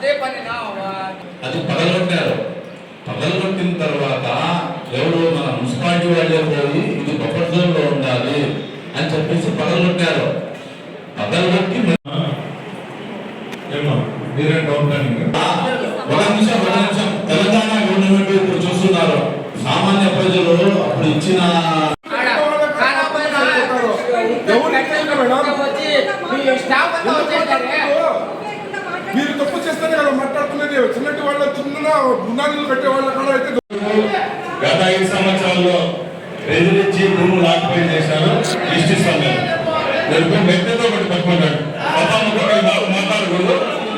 అదే పని నా అది పగలగొట్టారు. పగలగొట్టిన తర్వాత ఎవరు మన మున్సిపాలిటీ వాళ్ళే పోయి ఇది బఫర్ జోన్లో ఉండాలి అని చెప్పేసి పగలగొట్టారు. పగలగొట్టి ఒక నిమిషం ఒక నిమిషం. తెలంగాణ గవర్నమెంట్ ఇప్పుడు చూస్తున్నారు. సామాన్య ప్రజలు అప్పుడు ఇచ్చిన మీరు తప్పు చేస్తేనే కదా మాట్లాడుతున్నది చిన్నటి వాళ్ళ చిన్న గుండాలు పెట్టే వాళ్ళ కూడా అయితే గత ఐదు సంవత్సరాల్లో బెదిరించి భూములు ఆక్యుపై చేశారు ఇష్టి సమయం రేపు వ్యక్తితో ఒకటి పట్టుకుంటాడు. మతాముఖంగా మాట్లాడకూడదు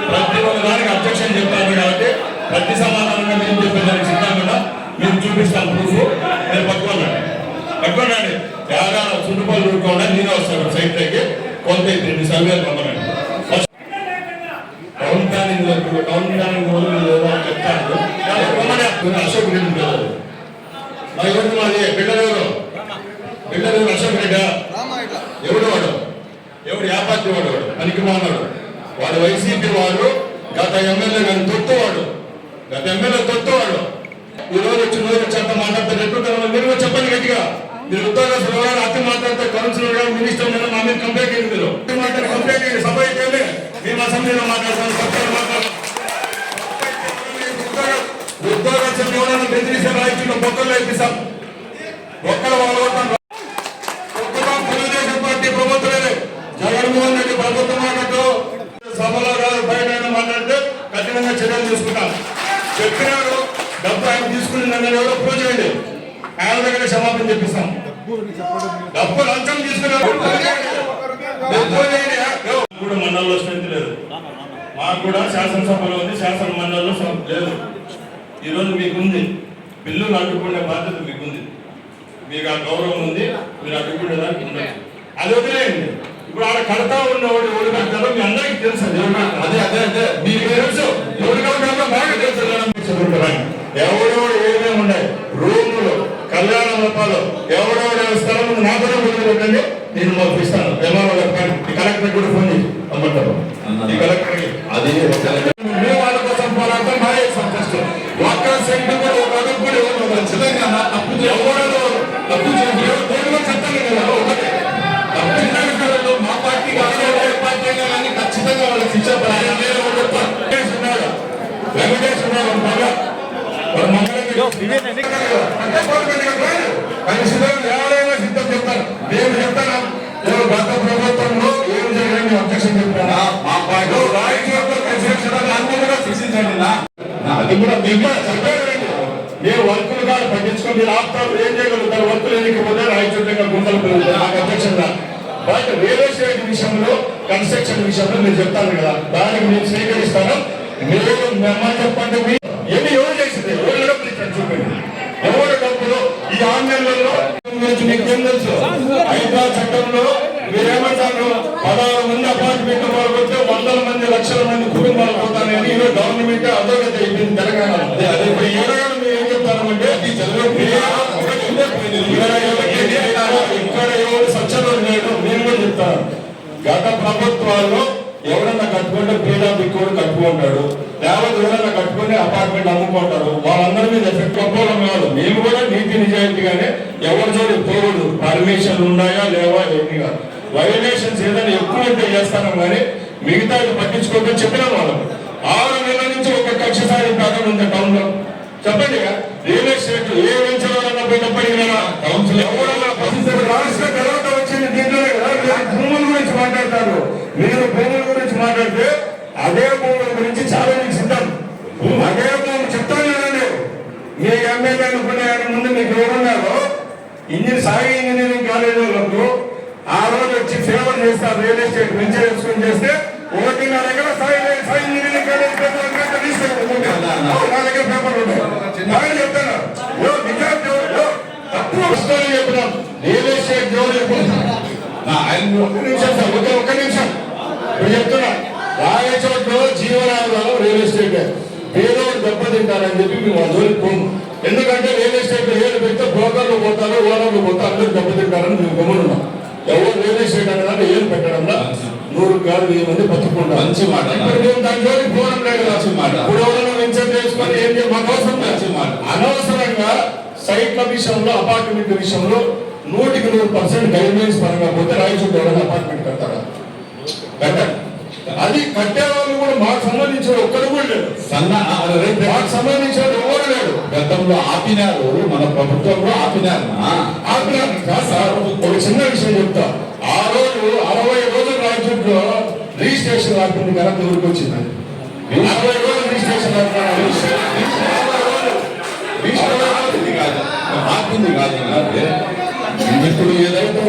ప్రతి ఒక్క దానికి అబ్జెక్షన్ చెప్తాను కాబట్టి ప్రతి సమాధానంగా నేను చెప్పిన దానికి సిద్ధంగా మీరు చూపిస్తాను ప్రూఫ్ నేను పట్టుకున్నాను పట్టుకున్నాడు యాగా చుట్టుపక్కల ఊరుకోండి నేనే వస్తాను సైట్ దగ్గర కొంత రెండు సర్వేలు పంపనండి టౌన్ ప్లానింగ్ వరకు టౌన్ ప్లానింగ్ చెప్తాను అశోక్ రెడ్డి ఉంటారు మరి ఎవరు మాది? బిడ్డలు ఎవరు? అశోక్ రెడ్డి? ఎవడు వాడు? ఎవడు? ఏ వాడు వాడు. పనికి మానవాడు వాడు వైసీపీ వాడు గత ఎమ్మెల్యే కానీ తొత్తువాడు గత ఎమ్మెల్యే తొత్తువాడు ఈ రోజు వచ్చి రోజు చెత్త మాట్లాడితే ఎట్లుంటారో మీరు చెప్పండి గట్టిగా. మీరు ఉద్యోగస్తులు అతి మాట్లాడితే కౌన్సిలర్ మినిస్టర్ మా మీద కంప్లైంట్ అయ్యింది మీరు. అతి కంప్లైంట్ సభ అయితే మేము అసెంబ్లీలో మాట్లాడతాం సభ్యులు మాట్లాడతాం ఉద్యోగస్తులు ఎవరైనా బెదిరిస్తే రాయించిన బొక్కలు వేపిస్తాం బొక్కలు వాళ్ళ ఒక్కగా తెలుగుదేశం పార్టీ ప్రభుత్వమే. జగన్మోహన్ రెడ్డి ప్రభుత్వం మాట్లాడుతూ సభలో కాదు బయట మాట్లాడితే కఠినంగా చర్యలు తీసుకుంటాం. చెప్పినాడు డబ్బు ఆయన తీసుకుని ఎవరో ప్రూవ్ చేయండి. ఆయన దగ్గర క్షమాపణ చెప్పిస్తాం. డబ్బు లంచం తీసుకున్నారు ప్రూవ్ కూడా మండలంలో మాకు కూడా శాసనసభలో ఉంది శాసన మండలిలో లేదు. ఈరోజు మీకుంది. బిల్లులు అడ్డుకునే బాధ్యత మీకుంది. మీకు ఆ గౌరవం ఉంది మీరు అడ్డుకునేదానికి ఉండదు. అది వదిలేయండి. ఇప్పుడు ఆడ కడతా ఉన్నవాడు ఎవరు కడతారో మీ అందరికీ తెలుసు అది. అదే అదే మీకు తెలుసు. ఎవరు కడతారో బాగా తెలుసు. ఎవడెవడు ఏమేమి ఉన్నాయి రూములు కళ్యాణ మండపాలు ఎవడెవడు స్థలం ఉంది. పెట్టండి నేను మాకు ఇస్తాను ఈ కలెక్టర్ కూడా ఫోన్ చేసి అమ్మంటారు ఈ కలెక్టర్ అది మేము వాళ్ళ కోసం పోరాడతాం మా సంతోషం ఒక్క సెంటు కూడా ఒక అడుగు కూడా ఇవ్వను ఖచ్చితంగా నా తప్పు ఎవడో తప్పు చేసి దేవుడు చెప్తాను కదా ఒకటి తప్పు చేసిన మా పార్టీ కానీ ఏ పార్టీ అయినా కానీ ఖచ్చితంగా వాళ్ళకి శిక్ష. వెంకటేష్ ఉన్నాడు? వెంకటేష్ ఉన్నాడు? మగ అంటే గవర్నమెంట్. కానీ సిద్ధం ఎవరైనా సిద్ధం చెప్తారు నేను చెప్తాను నేను గత ప్రభుత్వంలో ఏం జరిగింది అబ్జెక్షన్ చెప్తాను మా పార్టీ రాయచోట్ల ప్రత్యక్షంగా అన్నిగా శిక్షించండి అది కూడా మీకు చెప్పారండి మీరు వర్కులు కాదు పట్టించుకుని ఆపుతారు ఏం చేయగలుగుతారు వర్కులు ఎన్నికపోతే రాయచోట్ల గుంతలు పెరుగుతాయి నాకు అధ్యక్షంగా బట్ వేరే స్టేట్ విషయంలో కన్స్ట్రక్షన్ విషయంలో మీరు చెప్తాను కదా దానికి నేను స్వీకరిస్తాను మీరు మిమ్మల్ని చెప్పండి మీ- ఎన్ని ఎవరు చేసింది ఎవరు డబ్బులు ఇచ్చారు చూపండి ఎవరు డబ్బులు ఈ ఆన్లైన్లలో గురించి మీకు ఏం తెలుసు? హైదరాబాద్ చట్టంలో మీరేమంటారు పదహారు మంది అపార్ట్మెంట్ వాళ్ళు వస్తే వందల మంది లక్షల మంది కుటుంబాలు పోతానని ఈరోజు గవర్నమెంట్ అధోగతి అయిపోయింది తెలంగాణ. అదే అదే. ఇప్పుడు ఏడాది మీరు ఏం చెప్తారంటే ఇక్కడ ఎవరు స్వచ్ఛత లేడు నేను కూడా చెప్తాను. గత ప్రభుత్వాల్లో ఎవరన్నా కట్టుకుంటే పీడా బిక్కుడు కట్టుకుంటాడు లేకపోతే ఎవరన్నా కట్టుకుని అపార్ట్మెంట్ అమ్ముకుంటారు వాళ్ళందరి మీద ఎఫెక్ట్ ఒప్పుకోవడం కాదు. మేము కూడా నీతి నిజాయితీగానే ఎవరి చోటు పోకూడదు. పర్మిషన్ ఉన్నాయా లేవా ఏమి కాదు. వైలేషన్స్ ఏదైనా ఎక్కువ ఉంటే చేస్తాను కానీ మిగతా పట్టించుకోవద్దని చెప్పినాం వాళ్ళకు ఆరు నెలల నుంచి ఒక కక్ష సాధింపు పథకం ఉంది టౌన్లో. చెప్పండి రియల్ ఎస్టేట్ ఏ వెంచర్ పోయినప్పటికీ కౌన్సిల్ ఎవరన్నా పరిస్థితి రాష్ట్ర తర్వాత వచ్చింది దీంట్లోనే కదా మీరు భూముల మాట్లాడతారు మీరు భూముల గురించి మాట్లాడితే అదే భూముల గురించి చాలా మీకు సిద్ధం అదే భూములు చెప్తాను కదండి మీ ఎమ్మెల్యే అనుకునే ముందు మీకు ఎవరున్నారో ఇంజనీర్ సాగి ఇంజనీరింగ్ కాలేజ్ వాళ్ళకు ఆ రోజు వచ్చి ఫేవర్ చేస్తారు రియల్ ఎస్టేట్ వెంచర్ వేసుకుని చేస్తే ఒకటిన్నర ఎకరా Sai Sai engineering college paper నా దగ్గర పేపర్లు ఉన్నాయి. బాగా చెప్తాను. యో విద్యార్థి తప్పు. వస్తుందని చెప్పినాం. రియల్ ఎస్టేట్ జోలి ఆయన ఒక్క నిమిషం సార్ ఒక్క ఒక్క నిమిషం. ఇప్పుడు చెప్తున్నా రాయచోట్లో జీవనాధారం రియల్ ఎస్టేట్ పేదోడు దెబ్బతింటారని చెప్పి మేము ఆ జోలికి పోము. ఎందుకంటే రియల్ ఎస్టేట్ ఏడు పెడితే బ్రోకర్లు పోతారు ఓనర్లు పోతారు అందరూ దెబ్బతింటారని మేము గమనున్నాం ఎవరు రియల్ ఎస్టేట్ అనేది ఏం పెట్టడంలో? నూరు కాదు వెయ్యి మంది బతుకుంటారు మంచి మాట. ఇప్పుడు మేము దాని జోలికి పోవడం లేదు మంచి కోసం మంచి మాట. అనవసరంగా సైట్ల విషయంలో అపార్ట్మెంట్ విషయంలో నూటికి నూరు పర్సెంట్ గైడ్ లైన్స్ పరంగా పోతే రాయచూడు ఎవరైనా అపార్ట్మెంట్ కడతారా? అది కట్టే వాళ్ళు కూడా మాకు సంబంధించిన ఒక్కడు కూడా లేడు సన్న మాకు సంబంధించిన ఎవరు లేడు గతంలో ఆపినారు మన ప్రభుత్వంలో ఆపినారు ఆగ్రహం కాదు సార్ ఒక చిన్న విషయం చెప్తా. ఆ రోజు అరవై రోజులు రాయచూట్లో రిజిస్ట్రేషన్ రాకుండా ఘనత ఊరికి వచ్చింది? అరవై రోజులు రిజిస్ట్రేషన్ రాకుండా ఆపింది కాదు. ఆపింది. ఇప్పుడు ఏదైతే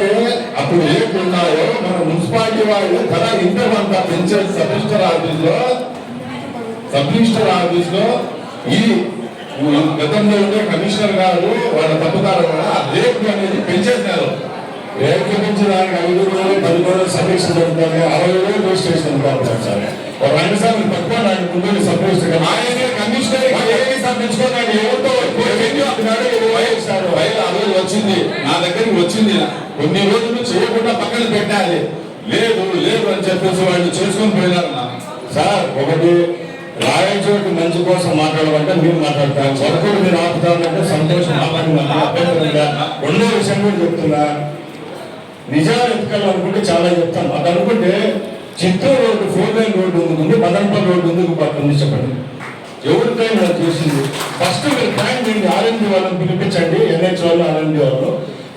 అప్పుడు ఏమున్నాయో మన మున్సిపాలిటీ వాళ్ళు కదా ఇంతమంతా మన సబ్ రిజిస్టర్ ఆఫీస్లో సబ్ రిజిస్టర్ ఆఫీస్లో ఈ గతంలో ఉండే కమిషనర్ గారు వాళ్ళ తప్పుదారు వల్ల ఆ అనేది పెంచేసినారు. రేట్లు దానికి ఐదు రోజులు పది రోజులు సమీక్ష జరుగుతుంది. అరవై రోజులు రిజిస్ట్రేషన్ ఉంటారు సార్. ఒక రెండు సార్లు తక్కువ నాకు ముందు సబ్ రిజిస్టర్ ఆయన కమిషనర్ ఏమి తప్పించుకోవాలి ఎవరితో అంటున్నాడు ఇస్తారు ఫైల్ ఆ రోజు వచ్చింది. నా దగ్గరికి వచ్చింది. కొన్ని రోజులు చేయకుండా పక్కన పెట్టాలి. లేదు లేదు అని చెప్పేసి వాళ్ళు చేసుకొని పోయినారు. నా సార్ ఒకటి రాయచోటి మంచి కోసం మాట్లాడమంటే మీరు మాట్లాడతారు. వర్కులు మీరు ఆపుతారంటే సంతోషం రెండో విషయం కూడా చెప్తున్నా. నిజాలు ఎత్తుకోవాలనుకుంటే చాలా చెప్తాను. అది అనుకుంటే Chittoor road four line road ఉంది మదనపల్లి రోడ్డు ఉంది పక్కన చెప్పండి. ఎవరికైనా చేసింది ఫస్ట్ మీరు ప్లాన్ చేయండి ఆర్ఎండి వాళ్ళని పిలిపించండి ఎన్హెచ్ వాళ్ళు ఆర్ఎండి వాళ్ళు.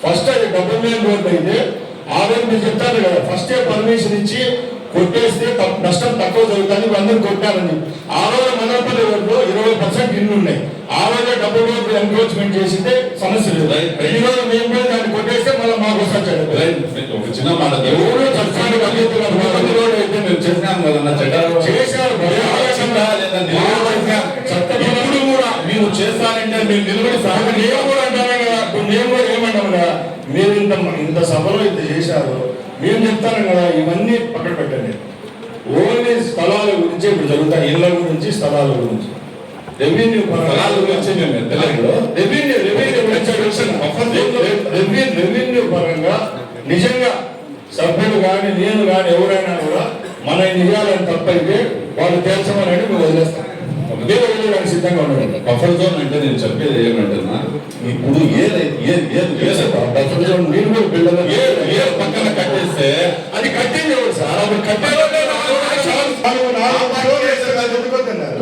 ఫస్ట్ అది డబుల్ లైన్ రోడ్డు అయితే ఆర్ఎండి చెప్తారు కదా ఫస్ట్ పర్మిషన్ ఇచ్చి కొట్టేస్తే తప్ప- నష్టం తక్కువ జరుగుతుంది అందరూ కొట్టారని ఆ రోజు మదనపల్లి రోడ్లో ఇరవై పర్సెంట్ ఇల్లు ఉన్నాయి. ఆ రోజే డబుల్ రోడ్డు ఎంక్రోచ్మెంట్ చేసింటే సమస్య లేదు. ఈ రోజు మేము పోయి దాన్ని కొట్టేస్తే మళ్ళీ మాకు వస్తాడు ఒక చిన్న మాట ఎవరు కలిగిస్తున్నారు మొదటి రోడ్ అయితే మేము చేసినాం కదన్న చట్టాలు చేశారు. మీరు చేస్తానంటే మీరు నిలబడి సహకరి నేను కూడా అంటాను కదా. నేను కూడా ఏమంటాను కదా? మీరు ఇంత ఇంత సభలో ఇంత చేశారు. మేము చెప్తాను కదా ఇవన్నీ పక్కన పెట్టండి. ఓన్లీ స్థలాల గురించి ఇప్పుడు జరుగుతాయి. ఇళ్ళ గురించి స్థలాల గురించి. రెవెన్యూ స్థలాల గురించి మేము ఎత్తలేదు. రెవెన్యూ రెవెన్యూ గురించి. రెవెన్యూ రెవెన్యూ పరంగా నిజంగా సభ్యులు కానీ నేను కానీ ఎవరైనా కూడా మన నిజాలను తప్పైతే వాళ్ళు తేల్చమని మేము వదిలేస్తాం. వదిలేయడానికి సిద్ధంగా ఉండండి బఫర్ జోన్ అంటే నేను చెప్పేది ఏమంటున్నా? ఇప్పుడు ఏదైతే ఏది ఏది ఏదైతే బఫర్ జోన్ మీరు కూడా బిల్డర్ ఏ ఏ పక్కన కట్టేస్తే అది కట్టింది ఎవరు సార్? అప్పుడు?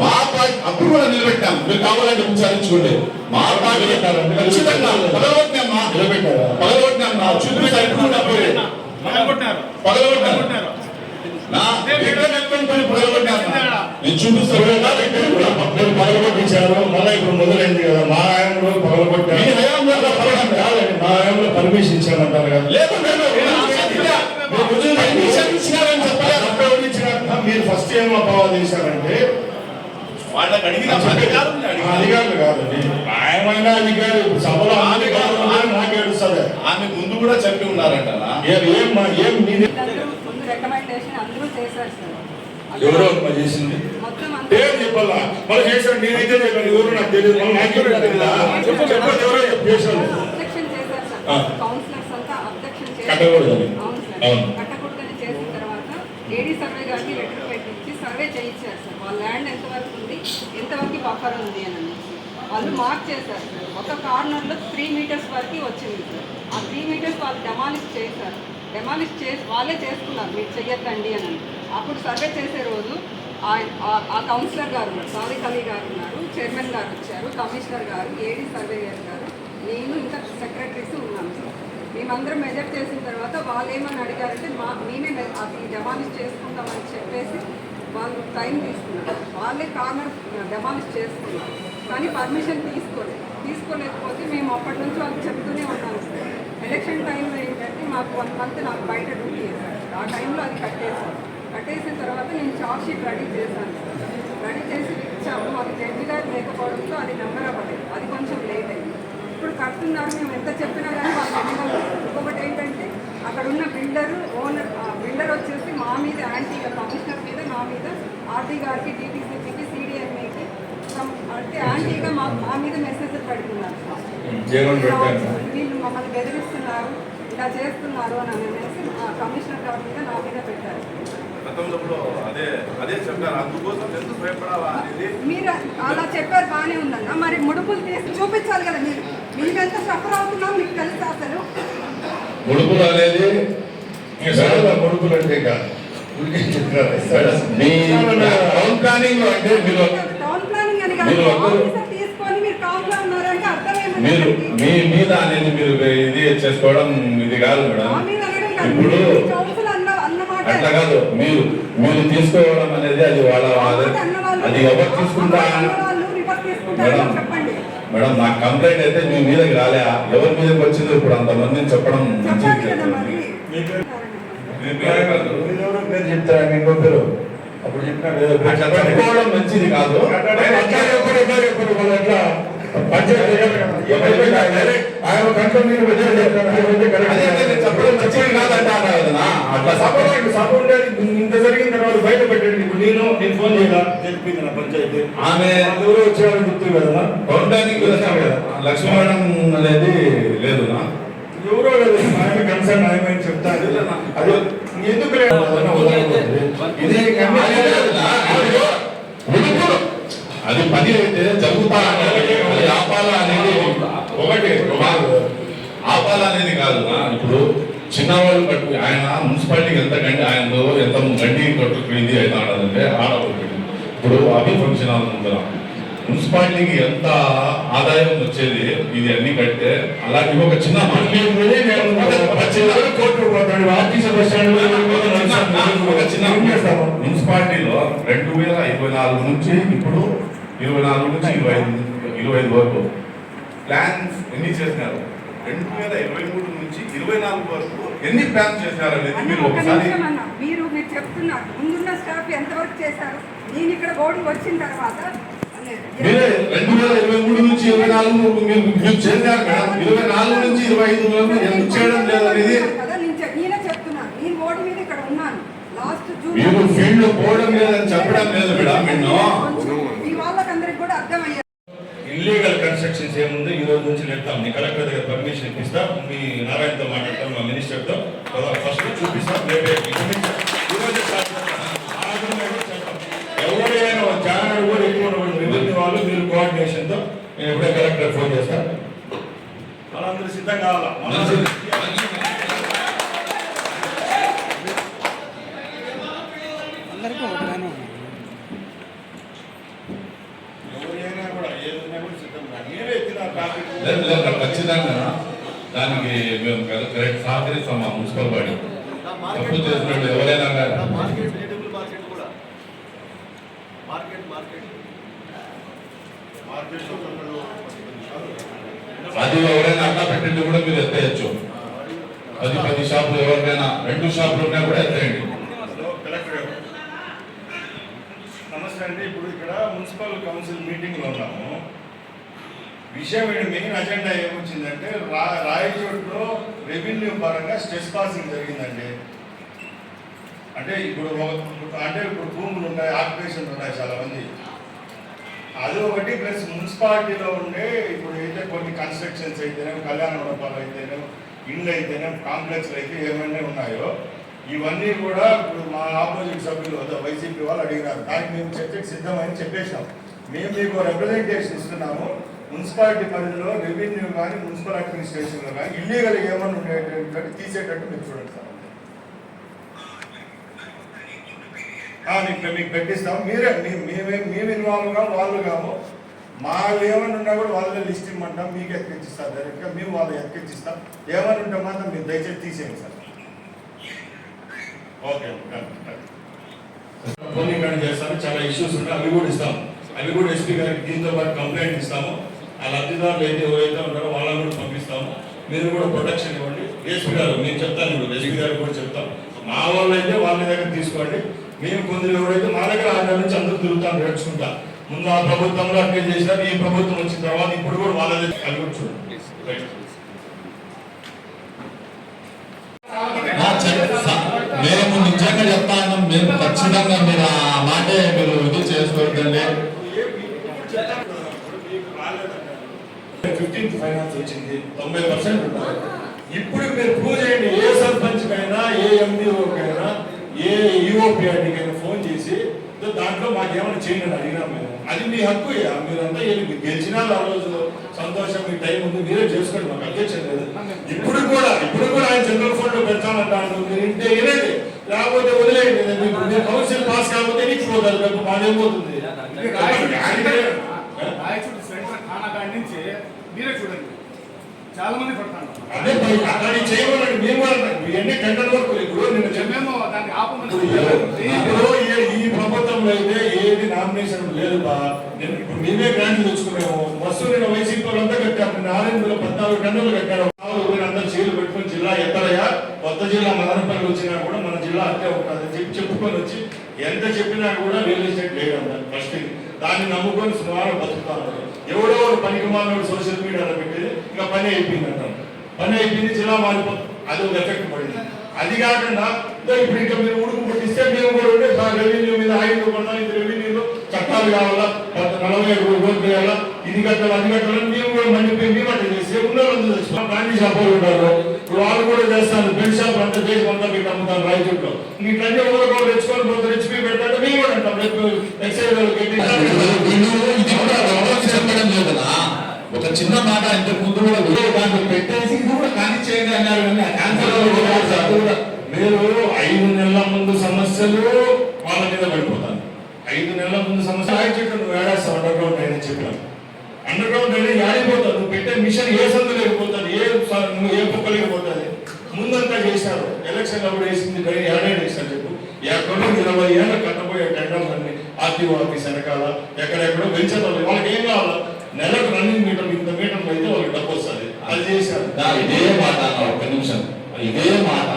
మా పార్టీ అప్పుడు కూడా నిలబెట్టాం. మీరు కావాలంటే విచారించుకోండి మా పార్టీ ఖచ్చితంగా నిలబెట్టారా? ఇప్పుడు కూడా పోయి. పగలగొట్టాను నా దగ్గర నెట్టుకొని పోయి పగలగొట్టాను నేను చూపిస్తాను మీరు పగలగొట్టించారు మళ్ళీ ఇప్పుడు మొదలైంది కదా. మా ఆయనలో పగలగొట్టారు. కాదండి, మా ఆయనలో పర్మిషన్ ఇచ్చామంటారు కదా. లేదు లేదు మీరు ఫస్ట్ ఏం అపవాదం చేశారంటే వాళ్ళకి అడిగిన అధికారులు అధికారులు కాదండి. ఆయమైనా అధికారి సభలో ఆమె కాదు నాకే ఏడుస్తుంది. ఆమె ముందు కూడా చెప్పి ఉన్నారంట ఏం ఏం ముందు? రికమెండేషన్ అందరూ చేశారు సార్. ఎవరో చేసింది మొత్తం అంతా పేరు చెప్పాలా? మళ్ళీ చేశాడు నేనైతే చెప్పాను. ఎవరు నాకు తెలియదు. మళ్ళీ నాకే తెలియదా? చెప్పండి ఎవరో చేశారు కట్టకూడదని. అవును అవును. సార్. కట్టకూడదని చేసిన తర్వాత ఏడీ సర్వే గారికి లెటర్ పెట్టించి సర్వే చేయించారు సార్. వాళ్ళ ల్యాండ్ ఎంతవరకు ఉంది ఎంతవరకు బఫర్ ఉంది అని అనేసి. వాళ్ళు మార్క్ చేశారు సార్. ఒక కార్నర్లో త్రీ మీటర్స్ వరకు వచ్చింది సార్. ఆ త్రీ మీటర్స్ వాళ్ళు డెమాలిష్ చేశారు. డెమాలిష్ చేసి వాళ్ళే చేసుకున్నారు. మీరు చెయ్యొద్దండి అని అప్పుడు సర్వే చేసే రోజు ఆ- ఆ- కౌన్సిలర్ గారు ఉన్నారు. సాదిక్ అలీ గారు ఉన్నారు. చైర్మన్ గారు వచ్చారు. కమిషనర్ గారు ఏడీ సర్వేయర్ గారు. నేను ఇంకా సెక్రటరీస్ ఉన్నాను సార్ మేమందరం మెజర్ చేసిన తర్వాత వాళ్ళు ఏమని అడిగారంటే మా మేమే అది డెమాలిష్ చేసుకుంటామని చెప్పేసి వాళ్ళు టైం తీసుకున్నారు. వాళ్ళే కార్నర్ డెమాలిష్ చేసుకున్నారు. కానీ పర్మిషన్ తీసుకోలేదు తీసుకోలేకపోతే మేము అప్పటి నుంచి వాళ్ళకి చెప్తూనే ఉన్నాం. సార్ ఎలక్షన్ టైంలో ఏంటంటే మాకు వన్ మంత్ నాకు బయట డ్యూటీ చేశారు. ఆ టైంలో అది కట్టేసాను కట్టేసిన తర్వాత నేను చార్జ్ షీట్ రెడీ చేశాను. రెడీ చేసి ఇచ్చాము. అది జడ్జి గారు లేకపోవడంతో అది నెంబర్ అవ్వలేదు అది కొంచెం లేట్ అయింది. ఇప్పుడు కడుతున్నారు. మేము ఎంత చెప్పినా కానీ వాళ్ళు వినడం ఇంకొకటి ఏంటంటే అక్కడ ఉన్న బిల్డర్ ఓనర్ బిల్డర్ వచ్చేసి మా మీద యాంటీగా కమిషనర్ మీద మా మీద ఆర్టీ గారికి డీటీసీ వీళ్ళు మమ్మల్ని బెదిరిస్తున్నారు ఇలా చేస్తున్నారు అని అనేసి ఆ కమిషనర్ గారి మీద నా మీద పెట్టారు. మీరు అలా చెప్పారు బాగానే ఉందన్న. మరి ముడుపులు తీసి చూపించాలి కదా మీరు. మేము ఎంత సఫర్ అవుతున్నాం మీకు తెలుసా అసలు? ముడుపులు అనేది కొడుకులు అంటే కాదు. అంటే మీరు టౌన్ ప్లానింగ్ అని కాదు మీరు మీరు మీ మీద అనేది మీరు ఇది చేసుకోవడం ఇది కాదు మేడం ఇప్పుడు కౌన్సిల్ అన్న అన్నమాట అట్లా కాదు మీరు మీరు తీసుకోవడం అనేది అది వాళ్ళ అది ఎవరు తీసుకుంటా మేడం. చెప్పండి మేడం నాకు కంప్లైంట్ అయితే మీ మీదకి రాలే ఎవరి మీదకి వచ్చిందో ఇప్పుడు అంతమందిని చెప్పడం మంచిది. మరి మీ పేరే కాదు. మీరెవరో పేరు చెప్తారా మీ ఇంకో పేరు చెప్పుకోవడం మంచిది కాదు ఆయన కంట్లో మీరు చెప్పడం మంచిది కదా అట్లా సపోర్ట్ ఇంత జరిగిన తర్వాత బయట పెట్టండి ఇప్పుడు నేను నేను ఫోన్ చేయాల తెలిపింది నా పంచాయతీ ఆమె ఎవరో వచ్చారని చెప్తుంది కదా టౌన్ ప్లానింగ్ లక్ష్మీ మేడం అనేది లేదు ఎవరో కదా ఆయన కన్సర్న్ అని చెప్తాను అది ఎందుకు లేదు? ఇది అది పని అయితే జరుగుతా అది ఆపాలా అనేది ఒకటి ఒక- ఆపాలా అనేది కాదు. ఇప్పుడు చిన్నవాళ్ళు కట్టు ఆయన మున్సిపాలిటీకి ఎంత గండి ఆయనలో ఎంత గండి కట్టు ఇది అయితే ఆడదంటే ఆడ ఒకటి. ఇప్పుడు అభి ఫంక్షన్ ముందర. మున్సిపాలిటీకి ఎంత ఆదాయం వచ్చేది ఇది అన్ని కడితే అలాంటి ఒక చిన్న మున్సిపాలిటీలో రెండు వేల ఇరవై నాలుగు నుంచి ఇప్పుడు ఇరవై నాలుగు నుంచి ఇరవై ఐదు ఇరవై ఐదు వరకు ప్లాన్స్ ఎన్ని చేసినారు? రెండు వేల ఇరవై మూడు నుంచి ఇరవై నాలుగు వరకు ఎన్ని ప్లాన్స్ చేసినారు అనేది మీరు ఒక ఒకసారి మీరు మీరు చెప్తున్నారు. ముందున్న స్టాఫ్ ఎంతవరకు చేశారు? నేను ఇక్కడ బోర్డు వచ్చిన తర్వాత మీరే రెండు వేల ఇరవై మూడు నుంచి ఇరవై నాలుగు మీరు మీరు చేశారు మేడం ఇరవై నాలుగు నుంచి ఇరవై ఐదు వరకు ఎందుకు చేయడం లేదు అనేది మీరు ఫీల్డ్లో పోవడం లేదని చెప్పడం లేదు మేడం నిన్ను. ఇల్లీగల్ కన్స్ట్రక్షన్స్ ఏముందో? ఈ రోజు నుంచి లేపుతాం. మీ కలెక్టర్ దగ్గర పర్మిషన్ ఇప్పిస్తాం. మీ నారాయణతో మాట్లాడతాం మా మినిస్టర్తో ఫస్ట్ చూపిస్తాం. రేపే ఇక్కడి నుంచి ఈ రోజే start చేస్తాం. ఆ విధంగా కూడా చేస్తాం. ఎవరైనా ఛానల్ కూడా ఎక్కువ ఉన్నవాళ్ళు రెవెన్యూ వాళ్ళు మీరు కోఆర్డినేషన్తో నేను ఎప్పుడే కలెక్టర్ ఫోన్ చేస్తాను వాళ్ళందరూ సిద్ధం కావాలా మంచిది. ఎవరైనా కూడా ఏదైనా కూడా సిద్ధం కావాలి మీరే ఎత్తిన టాపిక్ లేదు లేదు ఖచ్చితంగా దానికి మేము కరె- కరెక్ట్ సహకరిస్తాం మా మున్సిపల్ బాడీ తప్పు చేసినట్టు ఎవరైనా కానీ మార్కెట్ వెజిటబుల్ మార్కెట్ కూడా మార్కెట్ అది ఎవరైనా అట్లా పెట్టింది కూడా మీరు ఎత్తేయచ్చు. పది పది షాపులు ఎవరికైనా రెండు షాపులు ఉన్నా కూడా ఎత్తేయండి. నమస్తే అండి. ఇప్పుడు ఇక్కడ మున్సిపల్ కౌన్సిల్ మీటింగ్లో ఉన్నాము. విషయం ఏంటి? మెయిన్ అజెండా ఏమొచ్చిందంటే రా రాయచోట్లో రెవెన్యూ పరంగా స్ట్రెస్ పాసింగ్ జరిగిందండి. అంటే ఇప్పుడు అంటే ఇప్పుడు భూములు ఉన్నాయి ఆక్యుపేషన్లు ఉన్నాయి చాలా మంది అది ఒకటి ప్లస్ మున్సిపాలిటీలో ఉండే ఇప్పుడు అయితే కొన్ని కన్స్ట్రక్షన్స్ అయితేనే కళ్యాణ మండపాలు అయితేనే ఇండ్లు అయితేనే కాంప్లెక్స్లు అయితే ఏమైనా ఉన్నాయో ఇవన్నీ కూడా ఇప్పుడు మా ఆపోజిట్ సభ్యులు వైసీపీ వాళ్ళు అడిగినారు. దానికి మేము చర్చకు సిద్ధమని చెప్పేసాం మేము మీకు రిప్రజెంటేషన్ ఇస్తున్నాము. మున్సిపాలిటీ పరిధిలో రెవెన్యూ కానీ మున్సిపల్ అడ్మినిస్ట్రేషన్లో కానీ ఇల్లీగల్ ఏమైనా ఉండేటట్టు తీసేటట్టు మీరు చూడండి సార్ ఆ, మీకు మీకు పెట్టిస్తాం. మీరే మేమే మేము ఇన్వాల్వ్ కాము వాళ్ళు కాము. మాకు ఏమైనా ఉన్నా కూడా వాళ్ళే లిస్ట్ ఇమ్మంటాం. మీకు ఎక్కించిస్తాం డైరెక్ట్గా మేము వాళ్ళు ఎక్కించిస్తాం ఏమైనా ఉంటే మాత్రం మీరు దయచేసి తీసేయండి సార్. ఓకే ఫోన్ చేస్తాను. చాలా ఇష్యూస్ ఉంటాయి. అవి కూడా ఇస్తాం అవి కూడా ఎస్పీ గారికి దీంతో పాటు కంప్లైంట్ ఇస్తాము. ఆ లబ్ధిదారులు అయితే ఎవరైతే ఉన్నారో వాళ్ళని కూడా పంపిస్తాము. మీరు కూడా ప్రొటెక్షన్ ఇవ్వండి. ఎస్పీ గారు నేను చెప్తాను ఇప్పుడు. ఎస్పీ గారికి కూడా చెప్తాం. మా వాళ్ళు అయితే వాళ్ళ దగ్గర తీసుకోండి. మేము కొందరు ఎవరైతే మా దగ్గర ఆ నెల నుంచి అందరూ తిరుగుతాం నేర్చుకుంటా ముందు ఆ ప్రభుత్వంలో అట్లే చేసినారు ఈ ప్రభుత్వం వచ్చిన తర్వాత ఇప్పుడు కూడా వాళ్ళ దగ్గర స- మేము నిజంగా చెప్తాను మేము ఖచ్చితంగా మీరు ఆ మాటే మీరు ఇది చేసుకోవద్దండి. ఫిఫ్టీన్త్ ఫైనాన్స్ వచ్చింది తొంభై పర్సెంట్ ఇప్పుడు మీరు ప్రూవ్ చేయండి ఏ సర్పంచ్ కైనా ఏ ఎండిఓకైనా ఈఓపీఆర్డీకి అయినా ఫోన్ చేసి "ఇదో దాంట్లో మాకేమైనా చేయండి అని అడిగినాం మేము అది మీ హక్కు. మీరంతా గెలిచినా ఆ రోజు సంతోషం మీ టైం ఉంది మీరే చేసుకోండి మాకు అధ్యక్షం లేదు. ఇప్పుడు కూడా ఇప్పుడు కూడా ఆయన జనరల్ ఫండ్లో పెడతానంటాను మీరు ఇంటే వినండి. లేకపోతే వదిలేయండి. మీకు మీరు కౌన్సిల్ పాస్ కాకపోతే నీకు పోతారు. రేపు మాదేమవుతుంది మీరే చూడండి. చాలా మంది పడతాను అదే అక్కడ చేయమనండి మేము కూడా ఇవన్నీ టెండర్ వర్క్ ఇప్పుడు నేను చెప్పాను మేము దాన్ని ఆపమని ఇప్పుడు ఈ- ప్రభుత్వంలో అయితే ఏది నామినేషన్ లేదు బా. నేను ఇప్పుడు మేమే గ్రాంట్ తెచ్చుకున్నాము. బస్సు నేను వైసీపీ వాళ్ళంతా కట్టాము. నారాయణలో పద్నాలుగు టన్నులు కట్టాను అందరూ చీలు పెట్టుకుని జిల్లా ఎత్తడయా కొత్త జిల్లా మదనపల్లి వచ్చినా కూడా మన జిల్లా అంతే ఉంటుంది చెప్పి చెప్పుకొని వచ్చి ఎంత చెప్పినా కూడా రియల్ ఎస్టేట్ లేదంట ఫస్ట్ దాన్ని నమ్ముకొని సుమారు బతుకుతాను ఎవడో ఒక పనికి మానవుడు సోషల్ మీడియాలో పెట్టి ఇంకా పని అయిపోయింది అంటాం పని అయిపోయింది జిల్లా మారిపోతుంది అది ఒక ఎఫెక్ట్ పడింది. అది కాకుండా ఇప్పుడు ఇంకా మీరు ఉడుకు పుట్టిస్తే మేము కూడా ఉండే మా రెవెన్యూ మీద ఐదు కొన్నా ఇది రెవెన్యూలో చట్టాలు కావాలా? నలభై కోట్లు చేయాలా ఇది కట్టాలి అది కట్టాలని మేము కూడా మండిపోయి మేము అంటే చేసి ఉన్న వాళ్ళు తెచ్చుకున్నాం గాంధీ షాప్ వాళ్ళు ఉంటారు. ఇప్పుడు వాళ్ళు కూడా చేస్తారు. బెడ్ షాప్ అంతా చేసి అంతా పెట్టి అమ్ముతారు రాయచూట్లో ఇట్లన్నీ తెచ్చుకొని పోతే రెచ్చిపి పెడతారు మేము కూడా అంటాం. రేపు ఎక్సైజ్ వాళ్ళు పెట్టి వీళ్ళు ఇది కూడా ఎవరికి చెప్పడం లేదనా ఒక చిన్న మాట ఇంతకు ముందు కూడా వేరే దాంట్లో పెట్టేసి ఇది కూడా కానీ చేయండి అన్నారు కానీ కూడా మీరు ఐదు నెలల ముందు సమస్యలు వాళ్ళ మీద పడిపోతారు. ఐదు నెలల ముందు సమస్య ఆయన చెట్టు నువ్వు ఏడాస్తావు అండర్ గ్రౌండ్ అని చెప్పాను అండర్ గ్రౌండ్ అనేది ఆడిపోతావు నువ్వు పెట్టే మిషన్ ఏ సందు లేకపోతుంది ఏ నువ్వు ఏ పొక్క లేకపోతుంది. ముందంతా చేశారు. ఎలక్షన్ అప్పుడు వేసింది కానీ ఏడాది వేసారు చెప్పు. ఎక్కడో ఇరవై ఏళ్ళ కట్టబోయే టెండర్లు అన్ని ఆర్టీఓ ఆఫీస్ వెనకాల ఎక్కడెక్కడో వెంచర్ వాళ్ళకి ఏం కావాలి? నెలకు రన్నింగ్ మీటర్ ఇంత మీటర్లు అయితే వాళ్ళకి డబ్బు వస్తుంది. అది చేశారు. ఇదే మాట ఒక్క నిమిషం. ఇదే మాట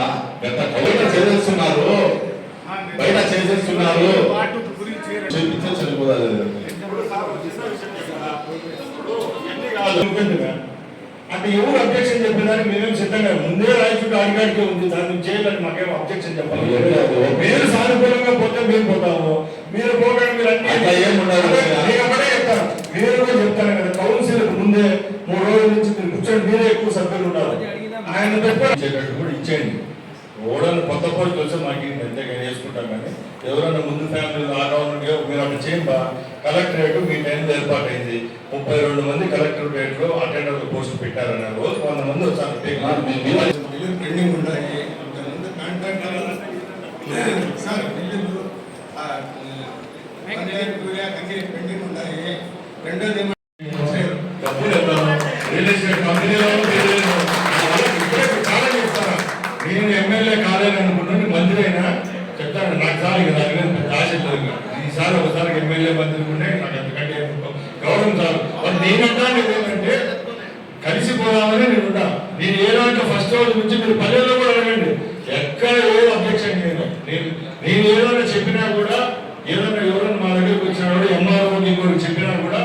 గత బయట చేసేస్తున్నారు బయట చేసేస్తున్నారు చూపించే అనుకుంటున్నా. అంటే ఎవరు అబ్జెక్షన్ చెప్పేదానికి మేమేం సిద్ధంగా ముందే రాయచూటి అడిగాడికే ఉంది. దాన్ని చేయాలని మాకేం అబ్జెక్షన్ చెప్పాలి. మీరు సానుకూలంగా పోతే మేము పోతాము. మీరు పోకండి మీరు అన్ని అట్లా ఏం చెప్తాను కదా కౌన్సిల్ ముందే మూడు రోజుల నుంచి మీరు కూర్చొని మీరే ఎక్కువ సభ్యులు ఉన్నారు ఆయన ఇచ్చేటట్టు కూడా ఇచ్చేయండి. ఓడని కొత్త పోస్ట్ వస్తే మాకు అంతేగా వేసుకుంటాం కానీ ఎవరైనా ముందు ఫ్యామిలీలో ఆ గవర్నమెంట్ మీరు అక్కడ చేయండి కలెక్టరేట్ మీ టైంలో ఏర్పాటైంది. ముప్పై రెండు మంది కలెక్టరేట్లో అటెండర్ పోస్ట్ పెట్టారన్న రోజు వంద మంది వచ్చారు బిల్లులు పెండింగ్ ఉన్నాయి అంతకుముందు కాంట్రాక్టర్ సార్ బిల్లులు ఆ, పంచాయతీ కూలియా కంపెనీ పెండింగ్ ఉన్నాయి రెండోది డబ్బులు రియల్ ఎస్టేట్ కంపెనీలో చాలా నేను ఎమ్మెల్యే కాలేదు అనుకున్నాను మంత్రి అయినా చెప్తాను. నాకు సార్ ఇక ఆశ ఈసారి ఒకసారి ఎమ్మెల్యే మంత్రి ఉండే నాకు ఎంతకంటే గౌరవం చాలు. మరి నేనంటాను ఏంటంటే కలిసిపోదామని నేను ఉంటా. నేను ఏ దాంట్లో ఫస్ట్ రోజు నుంచి మీరు పల్లెల్లో కూడా అడగండి. ఎక్కడ ఏ అబ్జెక్షన్ నేను నేను ఏదైనా చెప్పినా కూడా ఏదైనా ఎవరైనా మా దగ్గరికి వచ్చినా కూడా ఎంఆర్ఓ ఇంకోటి చెప్పినా కూడా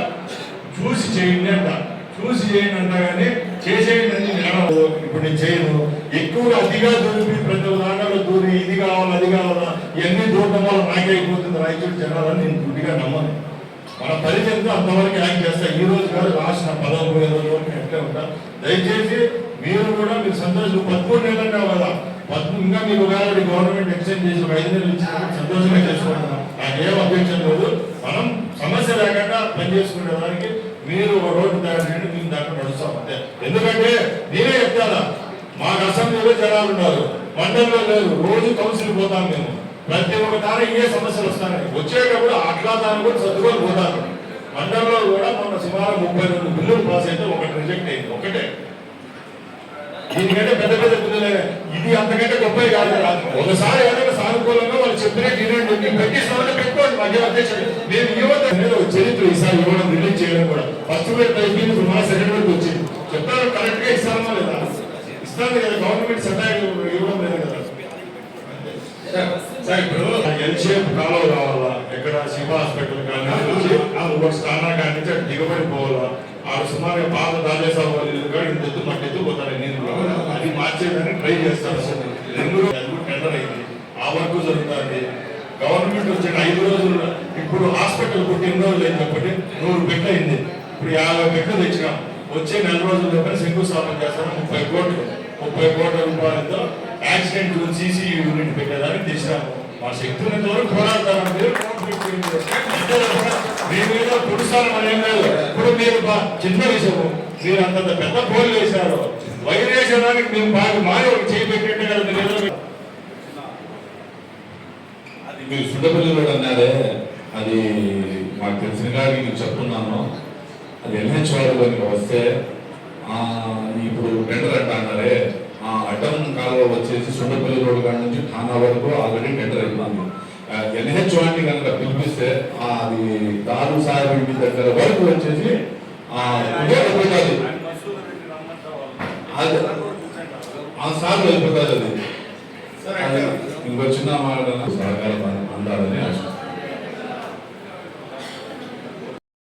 చూసి చేయండి అంట చూసి చేయండి అంట కానీ చేసేయండి అని నేను అనను. ఇప్పుడు నేను చేయను ఎక్కువగా అతిగా దూరి ప్రతి దాంట్లో దూరి ఇది కావాలి అది కావాలా ఇవన్నీ దూరడం వల్ల నాకే అయిపోతుంది రాయచూరు జనాలని నేను గుడ్డిగా నమ్మను మన పరిచయంతో అంతవరకు యాక్ట్ చేస్తా. ఈ రోజు కాదు లాస్ట్ నా పదవ పోయే వరకు ఎట్లే ఉంటా. దయచేసి మీరు కూడా మీరు సంతోషం పదమూడు నెలలు అన్నావు కదా. ఇంకా మీకు ఒకవేళ గవర్నమెంట్ ఎక్స్టెండ్ చేసి ఒక ఐదు నెలలు ఇచ్చినప్పుడు సంతోషంగా చేసుకుంటున్నాం నాకేం అభ్యక్షం లేదు. మనం సమస్య లేకుండా పని చేసుకునే దానికి మీరు ఒక రోడ్డు తయారు చేయండి మేము దాంట్లో నడుస్తాం. అంతే. ఎందుకంటే నేనే చెప్తాను? మాకు అసెంబ్లీలో జనాలు ఉన్నారు. మండలంలో లేదు రోజు కౌన్సిల్ పోతాం మేము. ప్రతి ఒక్క దానికి ఏ సమస్యలు వస్తాయి? వచ్చేటప్పుడు అట్లా దాన్ని కూడా సర్దుకొని పోతాను మండలంలో కూడా మొన్న సుమారు ముప్పై రెండు బిల్లులు పాస్ అయితే ఒకటి రిజెక్ట్ అయింది. ఒకటే. దీనికంటే పెద్ద పెద్ద బిల్లులే. ఇది అంతకంటే గొప్ప కాదు. ఒకసారి ఏదైనా సానుకూలంగా వాళ్ళు చెప్పినట్టు వినండి. మీరు పెట్టిస్తామని పెట్టుకోండి. మధ్య అధ్యక్షుడు నేను యువత చరిత్ర ఈసారి ఇవ్వడం రిలీజ్ చేయడం కూడా. ఫస్ట్ వేట్ అయిపోయింది మన సెకండ్ వేట్ వచ్చింది. చెప్తారు కరెక్ట్గా ఇస్తామా లేదా? ఇస్తాను కదా. గవర్నమెంట్ సహాయం ఇవ్వడం లేదు కదా. సార్ ఇప్పుడు ఎల్ షేప్ కాలువ కావాలా? ఎక్కడ? శివ హాస్పిటల్ కానీ ఆ ఒక దిగబడి పోవాలా ఆ సుమారుగా పాత దాదేశాల వాళ్ళు ఇంత ఎత్తు మట్టి ఎత్తు పోతారు నేను అది మార్చేదానికి ట్రై చేస్తారు అసలు రెండు రోజులు టెండర్ అయింది ఆ వర్క్ జరుగుతుంది గవర్నమెంట్ వచ్చిన ఐదు రోజులు ఇప్పుడు హాస్పిటల్ పుట్టి ఎన్ని రోజులు అయింది కాబట్టి నూరు బెడ్లు అయింది ఇప్పుడు యాభై బెడ్లు తెచ్చినాం వచ్చే నెల రోజుల లోపల శంకుస్థాపన చేస్తాం ముప్పై కోట్లు ముప్పై కోట్ల రూపాయలతో యాక్సిడెంట్ సీసీ యూనిట్ పెట్టేదానికి తెచ్చినాము మా శక్తి ఉన్నంత వరకు పోరాడతాను మీరు మేమేదో పురుషాలు మరేం లేదు. ఇప్పుడు మీరు చిన్న విషయం మీరు అంతంత పెద్ద పోలు వేశారు. వైర్ వేసేదానికి మేము బాగా మారి ఒక చేయి పెట్టినట్టు కదా మీరు అది మీరు సుండపల్లి రోడ్ అన్నారే. అది మాకు తెలిసిన కాడికి నేను చెప్తున్నాను. అది ఎన్హెచ్ వాళ్ళకి వస్తే ఇప్పుడు టెండర్ అంట అన్నారే. ఆ అడ్డం కాలువ వచ్చేసి సుండపల్లి రోడ్ కాడ నుంచి ఠానా వరకు ఆల్రెడీ టెండర్ అయిపోయింది. ఎన్హెచ్ వాడిని కనుక పిలిపిస్తే ఆ, అది దారు సాహెబ్ ఇంటి దగ్గర వరకు వచ్చేసి ఆ, ఉపయోగపడుతుంది ఆయన బస్సులో పెట్టి రమ్మంటా వాళ్ళు. అది ఆ సార్లు వెళ్ళిపోతుంది అది సరే అది ఇంకో చిన్న మాట సహకారం అందాలని ఆశిస్తున్నాను